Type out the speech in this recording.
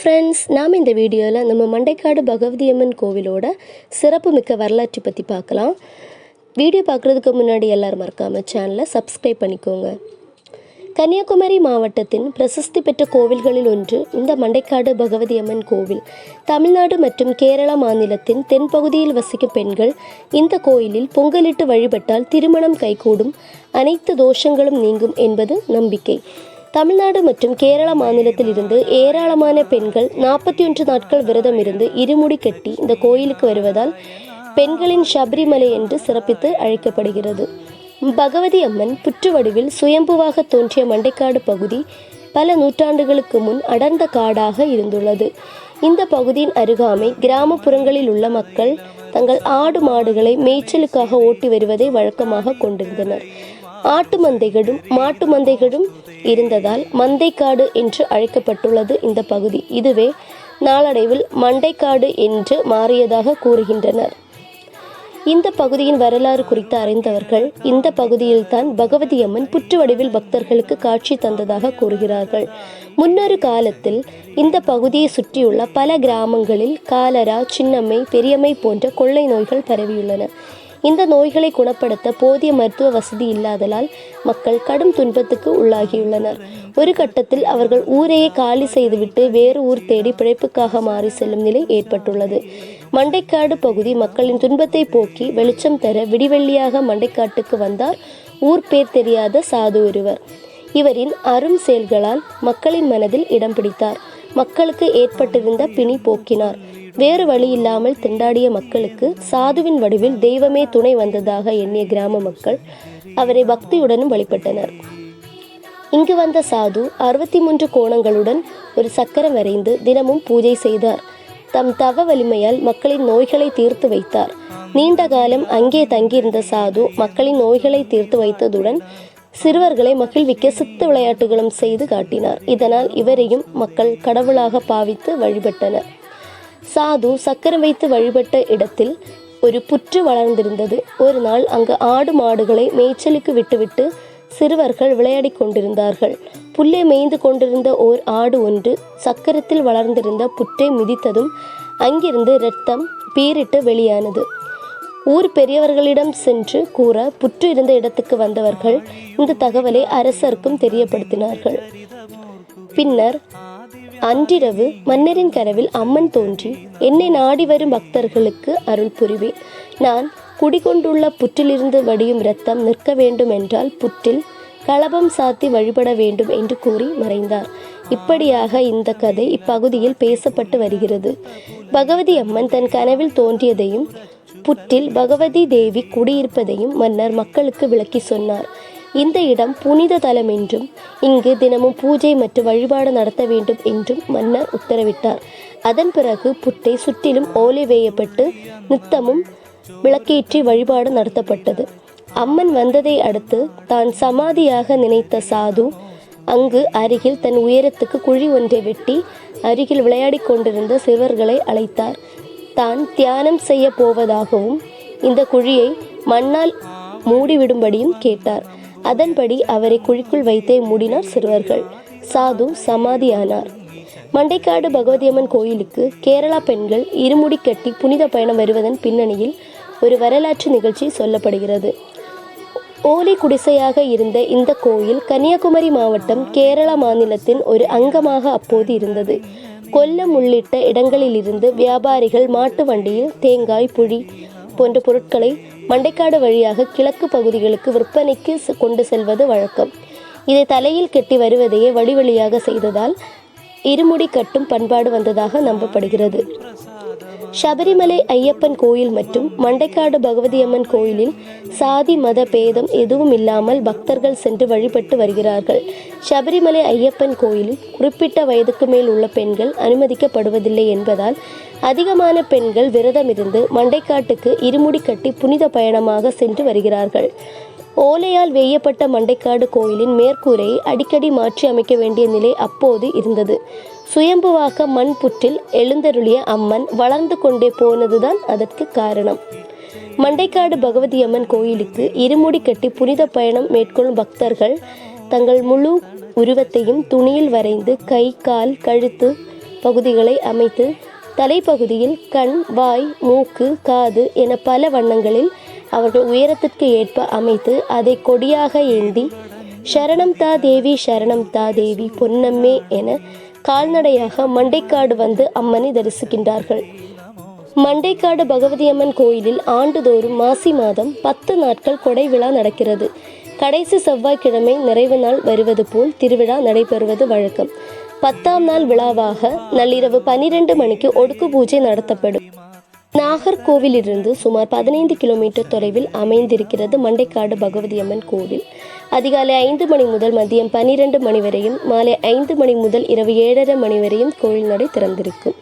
Friends நாம் இந்த வீடியோவில் நம்ம மண்டைக்காடு பகவதி அம்மன் கோவிலோட சிறப்புமிக்க வரலாற்றை பற்றி பார்க்கலாம். வீடியோ பார்க்குறதுக்கு முன்னாடி எல்லோரும் மறக்காமல் சேனலை சப்ஸ்கிரைப் பண்ணிக்கோங்க. கன்னியாகுமரி மாவட்டத்தின் பிரசித்தி பெற்ற கோவில்களில் ஒன்று இந்த மண்டைக்காடு பகவதி அம்மன் கோவில். தமிழ்நாடு மற்றும் கேரளா மாநிலத்தின் தென்பகுதியில் வசிக்கும் பெண்கள் இந்த கோயிலில் பொங்கலிட்டு வழிபட்டால் திருமணம் கைகூடும். அனைத்து தோஷங்களும் நீங்கும் என்பது நம்பிக்கை. தமிழ்நாடு மற்றும் கேரள மாநிலத்தில் இருந்து ஏராளமான பெண்கள் நாற்பத்தி ஒன்று நாட்கள் விரதம் இருந்து இருமுடி கட்டி இந்த கோயிலுக்கு வருவதால் பெண்களின் சபரிமலை என்று சிறப்பித்து அழைக்கப்படுகிறது. பகவதி அம்மன் புற்று வடிவில் சுயம்புவாக தோன்றிய மண்டைக்காடு பகுதி பல நூற்றாண்டுகளுக்கு முன் அடர்ந்த காடாக இருந்துள்ளது. இந்த பகுதியின் அருகாமை கிராமப்புறங்களில் உள்ள மக்கள் தங்கள் ஆடு மாடுகளை மேய்ச்சலுக்காக ஓட்டி வருவதை வழக்கமாக கொண்டிருந்தனர். ஆட்டு மந்தைகளும் மாட்டு மந்தைகளும் இருந்ததால் மந்தைக்காடு என்று அழைக்கப்பட்டுள்ளது இந்த பகுதி. இதுவே நாளடைவில் மண்டைக்காடு என்று மாறியதாக கூறுகின்றனர். இந்த பகுதியின் வரலாறு குறித்து அறிந்தவர்கள் இந்த பகுதியில்தான் பகவதி அம்மன் புற்று வடிவில் பக்தர்களுக்கு காட்சி தந்ததாக கூறுகிறார்கள். முன்னொரு காலத்தில் இந்த பகுதியை சுற்றியுள்ள பல கிராமங்களில் காலரா சின்னம்மை பெரியம்மை போன்ற கொள்ளை நோய்கள் பரவியுள்ளன. இந்த நோய்களை குணப்படுத்த போதிய மருத்துவ வசதி இல்லாததால் மக்கள் கடும் துன்பத்துக்கு உள்ளாகியுள்ளனர். ஒரு கட்டத்தில் அவர்கள் ஊரையே காலி செய்துவிட்டு வேறு ஊர் தேடி பிழைப்புக்காக மாறி செல்லும் நிலை ஏற்பட்டுள்ளது. மண்டைக்காடு பகுதி மக்களின் துன்பத்தை போக்கி வெளிச்சம் தர விடிவெள்ளியாக மண்டைக்காட்டுக்கு வந்தார் ஊர் பேர் தெரியாத சாது ஒருவர். இவரின் அரும் செயல்களால் மக்களின் மனதில் இடம் பிடித்தார். மக்களுக்கு ஏற்பட்டிருந்த பிணி போக்கினார். வேறு வழி இல்லாமல் திண்டாடிய மக்களுக்கு சாதுவின் வடிவில் தெய்வமே துணை வந்ததாக எண்ணிய கிராம மக்கள் அவரை பக்தியுடனும் வழிபட்டனர். இங்கு வந்த சாது அறுபத்தி மூன்று கோணங்களுடன் ஒரு சக்கரம் வரைந்து தினமும் பூஜை செய்தார். தம் தவ வலிமையால் மக்களின் நோய்களை தீர்த்து வைத்தார். நீண்ட காலம் அங்கே தங்கியிருந்த சாது மக்களின் நோய்களை தீர்த்து வைத்ததுடன் சிறுவர்களை மகிழ்விக்க சித்து விளையாட்டுகளும் செய்து காட்டினார். இதனால் இவரையும் மக்கள் கடவுளாக பாவித்து வழிபட்டனர். சாது சக்கரம் வைத்து வழிபட்ட இடத்தில் ஒரு புற்று வளர்ந்திருந்தது. ஒரு நாள் அங்கு ஆடு மாடுகளை மேய்ச்சலுக்கு விட்டுவிட்டு சிறுவர்கள் விளையாடிக் கொண்டிருந்தார்கள். புல்லை மேய்ந்து கொண்டிருந்த ஓர் ஆடு ஒன்று சக்கரத்தில் வளர்ந்திருந்த புற்றை மிதித்ததும் அங்கிருந்து இரத்தம் பீரிட்டு வெளியானது. ஊர் பெரியவர்களிடம் சென்று கூற புற்று இருந்த இடத்துக்கு வந்தவர்கள் இந்த தகவலை அரசருக்கும் தெரியப்படுத்தினார்கள். பின்னர் அன்றிரவு மன்னரின் கனவில் அம்மன் தோன்றி என்னை நாடி வரும் பக்தர்களுக்கு அருள் புரிவேன். நான் குடிகொண்டுள்ள புற்றிலிருந்து வடியும் இரத்தம் நிற்க வேண்டும் என்றால் புற்றில் களபம் சாத்தி வழிபட வேண்டும் என்று கூறி மறைந்தார். இப்படியாக இந்த கதை இப்பகுதியில் பேசப்பட்டு வருகிறது. பகவதி அம்மன் தன் கனவில் தோன்றியதையும் புற்றில் பகவதி தேவி குடியிருப்பதையும் மன்னர் மக்களுக்கு விளக்கி சொன்னார். இந்த இடம் புனித தலம் என்றும் இங்கு தினமும் பூஜை மற்றும் வழிபாடு நடத்த வேண்டும் என்றும் மன்னர் உத்தரவிட்டார். அதன் பிறகு புட்டை சுற்றிலும் ஓலை வேயப்பட்டு நித்தமும் விளக்கேற்றி வழிபாடு நடத்தப்பட்டது. அம்மன் வந்ததை அடுத்து தான் சமாதியாக நினைத்த சாது அங்கு அருகில் தன் உயரத்துக்கு குழி ஒன்றை வெட்டி அருகில் விளையாடிக் கொண்டிருந்த சிவர்களை அழைத்தார். தான் தியானம் செய்ய போவதாகவும் இந்த குழியை மண்ணால் மூடிவிடும்படியும் கேட்டார். அதன்படி அவரை குழிக்குள் வைத்தே மூடினார் சிறுவர்கள். சாது சமாதியானார். மண்டைக்காடு பகவதியம்மன் கோயிலுக்கு கேரளா பெண்கள் இருமுடி கட்டி புனித பயணம் வருவதன் பின்னணியில் ஒரு வரலாற்று நிகழ்ச்சி சொல்லப்படுகிறது. ஓலை குடிசையாக இருந்த இந்த கோயில் கன்னியாகுமரி மாவட்டம் கேரளா மாநிலத்தின் ஒரு அங்கமாக அப்போது இருந்தது. கொல்லம் உள்ளிட்ட இடங்களிலிருந்து வியாபாரிகள் மாட்டு வண்டியில் தேங்காய் புளி போன்ற பொருட்களை மண்டைக்காடு வழியாக கிழக்கு பகுதிகளுக்கு விற்பனைக்கு கொண்டு செல்வது வழக்கம். இதை தலையில் கட்டி வருவதையே வழி வழியாக செய்ததால் இருமுடி கட்டும் பண்பாடு வந்ததாக நம்பப்படுகிறது. சபரிமலை ஐயப்பன் கோயில் மற்றும் மண்டைக்காடு பகவதியம்மன் கோயிலில் சாதி மத பேதம் எதுவும் இல்லாமல் பக்தர்கள் சென்று வழிபட்டு வருகிறார்கள். சபரிமலை ஐயப்பன் கோயிலில் குறிப்பிட்ட வயதுக்கு மேல் உள்ள பெண்கள் அனுமதிக்கப்படுவதில்லை என்பதால் அதிகமான பெண்கள் விரதமிருந்து மண்டைக்காட்டுக்கு இருமுடி கட்டி புனித பயணமாக சென்று வருகிறார்கள். ஓலையால் வேயப்பட்ட மண்டைக்காடு கோயிலின் மேற்கூரையை அடிக்கடி மாற்றி அமைக்க வேண்டிய நிலை அப்போது இருந்தது. சுயம்புவாக மண் புற்றில் எழுந்தருளிய அம்மன் வளர்ந்து கொண்டே போனதுதான் அதற்கு காரணம். மண்டைக்காடு பகவதி அம்மன் கோயிலுக்கு இருமுடி கட்டி புனித பயணம் மேற்கொள்ளும் பக்தர்கள் தங்கள் முழு உருவத்தையும் துணியில் வரைந்து கை கால் கழுத்து பகுதிகளை அமைத்து தலைப்பகுதியில் கண் வாய் மூக்கு காது என பல வண்ணங்களில் அவர்கள் உயரத்திற்கு ஏற்ப அமைத்து அதை கொடியாக ஏந்தி சரணம் தா தேவி சரணம் தா தேவி பொன்னம்மே என கால்நடையாக மண்டைக்காடு வந்து அம்மனை தரிசிக்கின்றார்கள். மண்டைக்காடு பகவதி அம்மன் கோயிலில் ஆண்டுதோறும் மாசி மாதம் பத்து நாட்கள் கொடை விழா நடக்கிறது. கடைசி செவ்வாய்க்கிழமை நிறைவு நாள் வருவது போல் திருவிழா நடைபெறுவது வழக்கம். பத்தாம் நாள் விழாவாக நள்ளிரவு பனிரெண்டு மணிக்கு ஒடுக்கு பூஜை நடத்தப்படும். நாகர்கோவிலிருந்து சுமார் பதினைந்து கிலோமீட்டர் தொலைவில் அமைந்திருக்கிறது மண்டைக்காடு பகவதி அம்மன் கோவில். அதிகாலை ஐந்து மணி முதல் மதியம் பன்னிரண்டு மணி வரையும் மாலை ஐந்து மணி முதல் இரவு ஏழரை மணி வரையும் கோவில் நடை திறந்திருக்கும்.